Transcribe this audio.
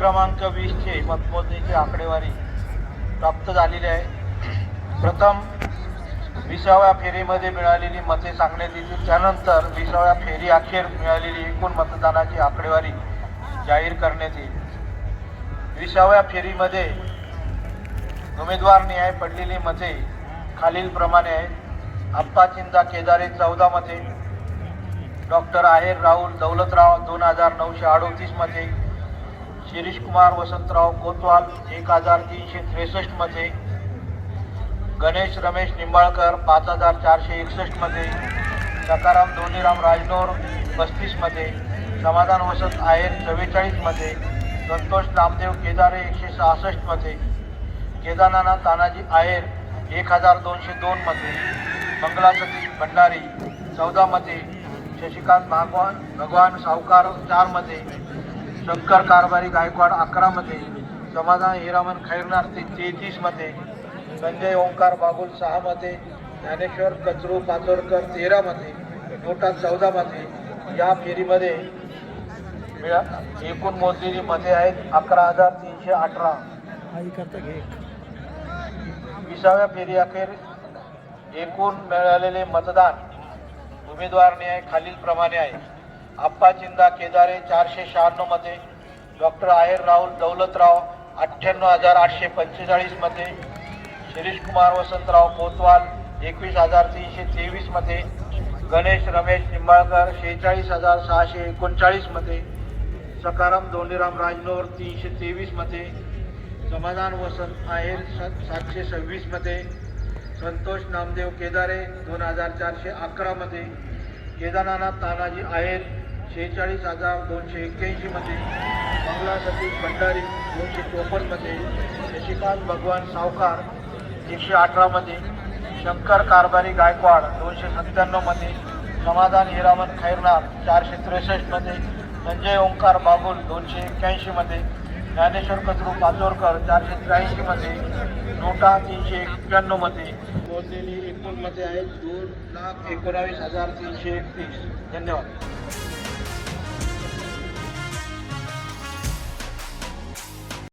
क्रमांक वीसचे मतमोजणीची आकडेवारी प्राप्त झालेली आहे. प्रथम विसाव्या फेरीमध्ये मिळालेली मते सांगण्यात येतील. त्यानंतर विसाव्या फेरी अखेर मिळालेली एकूण मतदानाची आकडेवारी जाहीर करण्यात येईल. विसाव्या फेरीमध्ये उमेदवार न्याय पडलेली मते खालीलप्रमाणे आहेत. आप्पा चिंता केदारे चौदा मते डॉक्टर आहेर राहुल दौलतराव दोन हजार नऊशे अडोतीस मते शिरीष कुमार वसंतराव कोतवाल एक हजार तीनशे त्रेसष्टमध्ये गणेश रमेश निंबाळकर पाच हजार चारशे एकसष्टमध्ये सकाराम धोनीराम राजनोर पस्तीसमध्ये समाधान वसंत आहेर चव्वेचाळीसमध्ये संतोष नामदेव केदारे एकशे सहासष्टमध्ये केदारनाना केदारनाथ तानाजी आहेर एक हजार दोनशे दोनमध्ये मंगला सतीश भंडारी चौदामध्ये शशिकांत भागवान भगवान सावकार चारमध्ये शंकर कारभारी गायकवाड अकरामध्ये समाधान हिरामन खैरनार ते तेहतीसमध्ये संजय ओंकार बागुल सहामध्ये ज्ञानेश्वर कचरू पाचोरकर तेरामध्ये नोटा चौदामध्ये या फेरीमध्ये मिळा एकूण मोजलेली मते आहेत अकरा हजार तीनशे अठरा. विसाव्या फेरी अखेर एकूण मिळालेले मतदान उमेदवार न्याय खालीलप्रमाणे आहे. आप्पा चिंदा केदारे चारशे शहाण्णव डॉक्टर आहेर राहुल दौलतराव अठ्ठ्याण्णव हजार आठशे पंचेचाळीस शिरीषकुमार शिरीष कुमार वसंतराव कोतवाल एकवीस हजार तीनशे तेवीस गणेश रमेश निंबाळकर शेहेचाळीस हजार सहाशे एकोणचाळीस सकाराम धोंडीराम राजनोर तीनशे तेवीस समाधान वसंत आहेर सात सातशे सव्वीसमध्ये. संतोष नामदेव केदारे दोन हजार चारशे अकरामध्ये केदारनाथ तानाजी आहेर शेहेचाळीस हजार दोनशे एक्क्याऐंशीमध्ये बंगला मंगला सतीश भंडारी दोनशे चोपन्नमध्ये शशिकांत भगवान सावकार एकशे अठरामध्ये शंकर कारभारी गायकवाड दोनशे सत्त्याण्णवमध्ये समाधान हिरामन खैरनार चारशे त्रेसष्टमध्ये संजय ओंकार बागुल दोनशे एक्क्याऐंशीमध्ये ज्ञानेश्वर कचरू पाचोरकर चारशे त्र्याऐंशीमध्ये नोटा तीनशे एक्क्याण्णवमध्ये मोजलेली एकूणमध्ये आहेत दोन लाख एकोणावीस हजार तीनशे एकतीस. धन्यवाद.